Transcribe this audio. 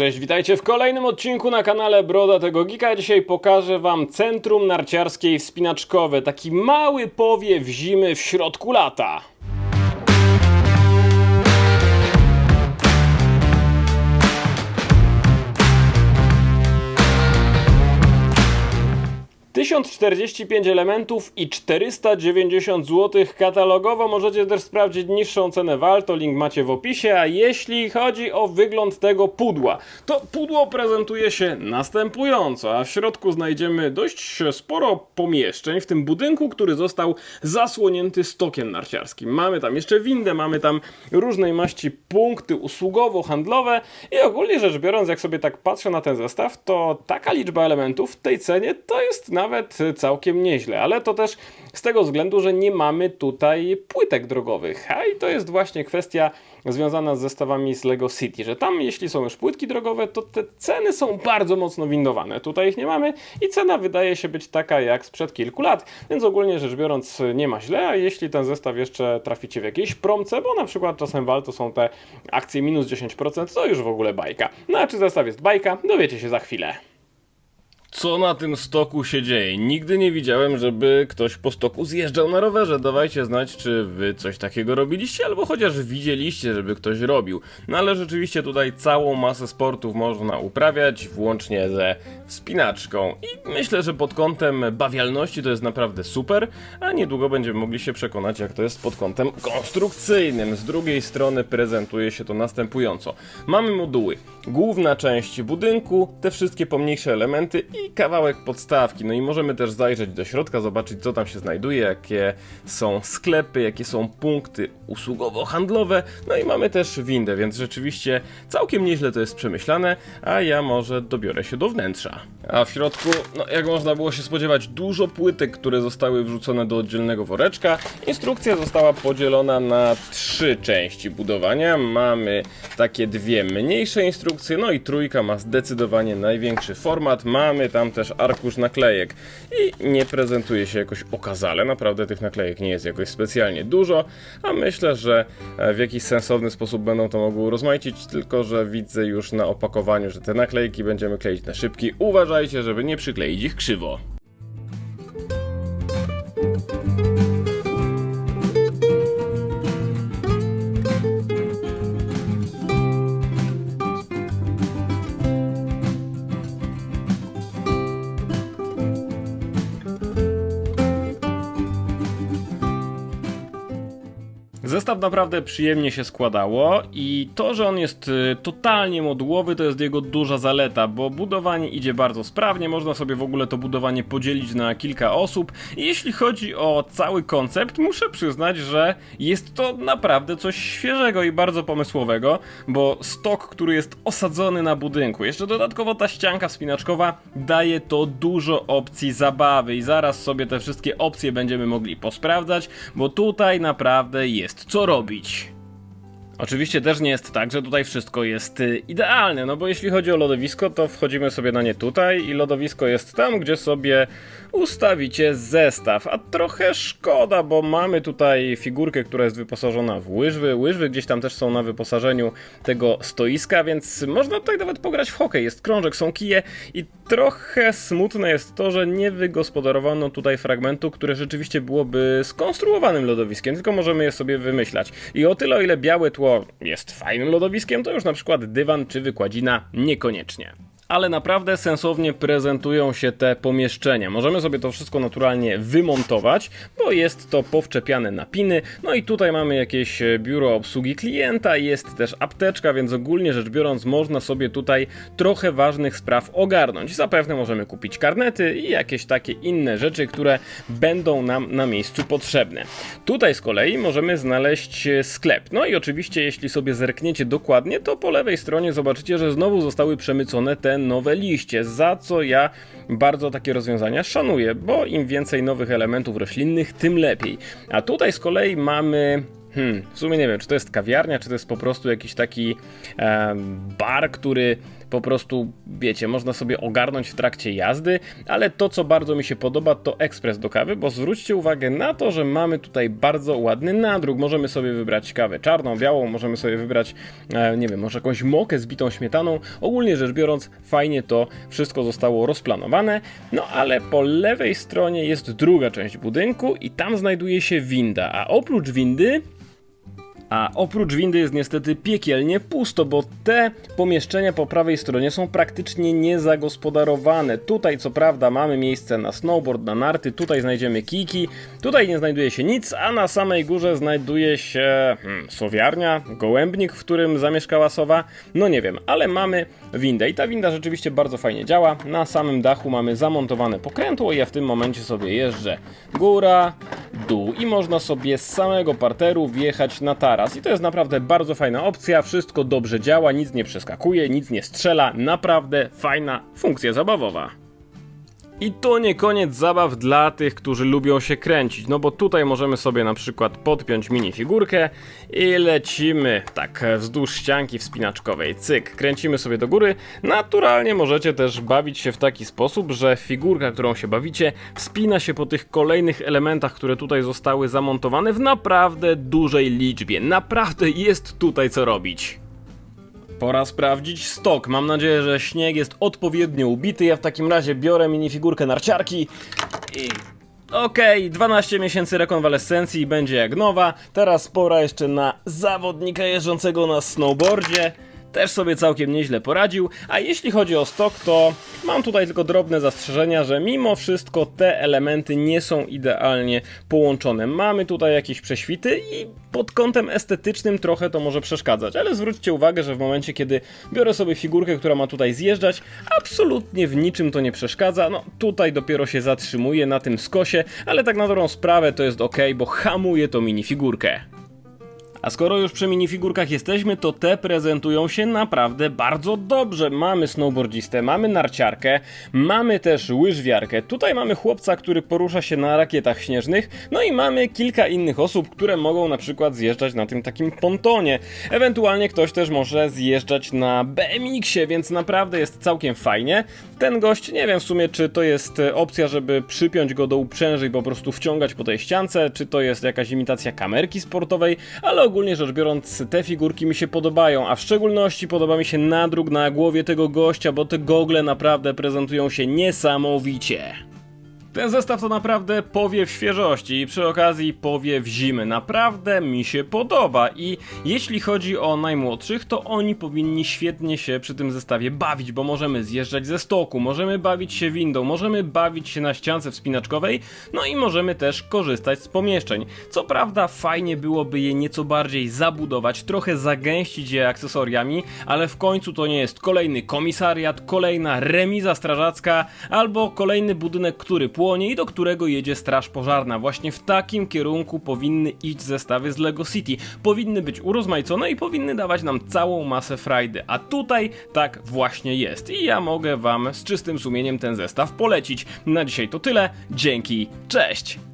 Cześć, witajcie w kolejnym odcinku na kanale Broda tego Gika. Dzisiaj pokażę wam centrum narciarskie i wspinaczkowe. Taki mały powiew zimy w środku lata. Tysiąc czterdzieści pięć elementów i 490 zł katalogowo. Możecie też sprawdzić niższą cenę Walto, link macie w opisie. A jeśli chodzi o wygląd tego pudła, to pudło prezentuje się następująco, a w środku znajdziemy dość sporo pomieszczeń w tym budynku, który został zasłonięty stokiem narciarskim. Mamy tam jeszcze windę, mamy tam różnej maści punkty usługowo-handlowe i ogólnie rzecz biorąc, jak sobie tak patrzę na ten zestaw, to taka liczba elementów w tej cenie to jest nawet całkiem nieźle, ale to też z tego względu, że nie mamy tutaj płytek drogowych, a i to jest właśnie kwestia związana z zestawami z Lego City, że tam jeśli są już płytki drogowe, to te ceny są bardzo mocno windowane. Tutaj ich nie mamy i cena wydaje się być taka jak sprzed kilku lat, więc ogólnie rzecz biorąc nie ma źle, a jeśli ten zestaw jeszcze traficie w jakiejś promce, bo na przykład czasem wal to są te akcje minus 10%, to już w ogóle bajka. No a czy zestaw jest bajka, dowiecie się za chwilę. Co na tym stoku się dzieje? Nigdy nie widziałem, żeby ktoś po stoku zjeżdżał na rowerze. Dawajcie znać, czy wy coś takiego robiliście, albo chociaż widzieliście, żeby ktoś robił. No ale rzeczywiście tutaj całą masę sportów można uprawiać, włącznie ze wspinaczką. I myślę, że pod kątem bawialności to jest naprawdę super, a niedługo będziemy mogli się przekonać, jak to jest pod kątem konstrukcyjnym. Z drugiej strony prezentuje się to następująco. Mamy moduły. Główna część budynku, te wszystkie pomniejsze elementy i kawałek podstawki. No i możemy też zajrzeć do środka, zobaczyć co tam się znajduje, jakie są sklepy, jakie są punkty usługowo-handlowe. No i mamy też windę, więc rzeczywiście całkiem nieźle to jest przemyślane, a ja może dobiorę się do wnętrza. A w środku, no jak można było się spodziewać, dużo płytek, które zostały wrzucone do oddzielnego woreczka. Instrukcja została podzielona na trzy części budowania. Mamy takie dwie mniejsze instrukcje, no i trójka ma zdecydowanie największy format. Mamy tam też arkusz naklejek i nie prezentuje się jakoś okazale. Naprawdę tych naklejek nie jest jakoś specjalnie dużo, a myślę, że e, w jakiś sensowny sposób będą to mogły urozmaicić, tylko że widzę już na opakowaniu, że te naklejki będziemy kleić na szybki. Uważajcie, żeby nie przykleić ich krzywo. Zestaw naprawdę przyjemnie się składało i to, że on jest y, totalnie modułowy, to jest jego duża zaleta, bo budowanie idzie bardzo sprawnie, można sobie w ogóle to budowanie podzielić na kilka osób. I jeśli chodzi o cały koncept, muszę przyznać, że jest to naprawdę coś świeżego i bardzo pomysłowego, bo stok, który jest osadzony na budynku, jeszcze dodatkowo ta ścianka wspinaczkowa daje to dużo opcji zabawy i zaraz sobie te wszystkie opcje będziemy mogli posprawdzać, bo tutaj naprawdę jest co robić. Oczywiście też nie jest tak, że tutaj wszystko jest y, idealne, no bo jeśli chodzi o lodowisko, to wchodzimy sobie na nie tutaj i lodowisko jest tam, gdzie sobie ustawicie zestaw. A trochę szkoda, bo mamy tutaj figurkę, która jest wyposażona w łyżwy. Łyżwy gdzieś tam też są na wyposażeniu tego stoiska, więc można tutaj nawet pograć w hokej. Jest krążek, są kije i trochę smutne jest to, że nie wygospodarowano tutaj fragmentu, które rzeczywiście byłoby skonstruowanym lodowiskiem, tylko możemy je sobie wymyślać. I o tyle, o ile białe tło jest fajnym lodowiskiem, to już na przykład dywan czy wykładzina niekoniecznie ale naprawdę sensownie prezentują się te pomieszczenia. Możemy sobie to wszystko naturalnie wymontować, bo jest to powczepiane na piny. No i tutaj mamy jakieś e, biuro obsługi klienta, jest też apteczka, więc ogólnie rzecz biorąc można sobie tutaj trochę ważnych spraw ogarnąć. Zapewne możemy kupić karnety i jakieś takie inne rzeczy, które będą nam na miejscu potrzebne. Tutaj z kolei możemy znaleźć e, sklep. No i oczywiście jeśli sobie zerkniecie dokładnie, to po lewej stronie zobaczycie, że znowu zostały przemycone te nowe liście, za co ja bardzo takie rozwiązania szanuję, bo im więcej nowych elementów roślinnych, tym lepiej. A tutaj z kolei mamy Hmm, w sumie nie wiem, czy to jest kawiarnia, czy to jest po prostu jakiś taki e, bar, który po prostu, wiecie, można sobie ogarnąć w trakcie jazdy, ale to, co bardzo mi się podoba, to ekspres do kawy, bo zwróćcie uwagę na to, że mamy tutaj bardzo ładny nadruk. Możemy sobie wybrać kawę czarną, białą, możemy sobie wybrać, e, nie wiem, może jakąś mokę z bitą śmietaną. Ogólnie rzecz biorąc, fajnie to wszystko zostało rozplanowane. No ale po lewej stronie jest druga część budynku i tam znajduje się winda, a oprócz windy a oprócz windy jest niestety piekielnie pusto, bo te pomieszczenia po prawej stronie są praktycznie niezagospodarowane. Tutaj co prawda mamy miejsce na snowboard, na narty, tutaj znajdziemy kijki, tutaj nie znajduje się nic, a na samej górze znajduje się hmm, sowiarnia, gołębnik, w którym zamieszkała sowa. No nie wiem, ale mamy windę i ta winda rzeczywiście bardzo fajnie działa. Na samym dachu mamy zamontowane pokrętło i ja w tym momencie sobie jeżdżę góra, dół i można sobie z samego parteru wjechać na taras. I to jest naprawdę bardzo fajna opcja, wszystko dobrze działa, nic nie przeskakuje, nic nie strzela, naprawdę fajna funkcja zabawowa. I to nie koniec zabaw dla tych, którzy lubią się kręcić, no bo tutaj możemy sobie na przykład podpiąć minifigurkę i lecimy tak wzdłuż ścianki wspinaczkowej. Cyk, kręcimy sobie do góry. Naturalnie możecie też bawić się w taki sposób, że figurka, którą się bawicie, wspina się po tych kolejnych elementach, które tutaj zostały zamontowane w naprawdę dużej liczbie. Naprawdę jest tutaj co robić. Pora sprawdzić stok. Mam nadzieję, że śnieg jest odpowiednio ubity. Ja w takim razie biorę minifigurkę narciarki i... Okej, 12 miesięcy rekonwalescencji i będzie jak nowa. Teraz pora jeszcze na zawodnika jeżdżącego na snowboardzie. Też sobie całkiem nieźle poradził. A jeśli chodzi o stok, to mam tutaj tylko drobne zastrzeżenia, że mimo wszystko te elementy nie są idealnie połączone. Mamy tutaj jakieś prześwity i pod kątem estetycznym trochę to może przeszkadzać, ale zwróćcie uwagę, że w momencie, kiedy biorę sobie figurkę, która ma tutaj zjeżdżać, absolutnie w niczym to nie przeszkadza. No tutaj dopiero się zatrzymuje na tym skosie, ale tak na dobrą sprawę to jest ok, bo hamuje to minifigurkę. A skoro już przy minifigurkach jesteśmy, to te prezentują się naprawdę bardzo dobrze. Mamy snowboardzistę, mamy narciarkę, mamy też łyżwiarkę. Tutaj mamy chłopca, który porusza się na rakietach śnieżnych, no i mamy kilka innych osób, które mogą na przykład zjeżdżać na tym takim pontonie. Ewentualnie ktoś też może zjeżdżać na BMX-ie, więc naprawdę jest całkiem fajnie. Ten gość, nie wiem w sumie, czy to jest e, opcja, żeby przypiąć go do uprzęży i po prostu wciągać po tej ściance, czy to jest jakaś imitacja kamerki sportowej, ale ogólnie rzecz biorąc, te figurki mi się podobają, a w szczególności podoba mi się nadruk na głowie tego gościa, bo te gogle naprawdę prezentują się niesamowicie. Ten zestaw to naprawdę powiew świeżości i przy okazji powiew zimy. Naprawdę mi się podoba i jeśli chodzi o najmłodszych, to oni powinni świetnie się przy tym zestawie bawić, bo możemy zjeżdżać ze stoku, możemy bawić się windą, możemy bawić się na ściance wspinaczkowej, no i możemy też korzystać z pomieszczeń. Co prawda fajnie byłoby je nieco bardziej zabudować, trochę zagęścić je akcesoriami, ale w końcu to nie jest kolejny komisariat, kolejna remiza strażacka albo kolejny budynek, który płonie i do którego jedzie straż pożarna. Właśnie w takim kierunku powinny iść zestawy z Lego City. Powinny być urozmaicone i powinny dawać nam całą masę frajdy. A tutaj tak właśnie jest. I ja mogę wam z czystym sumieniem ten zestaw polecić. Na dzisiaj to tyle. Dzięki. Cześć!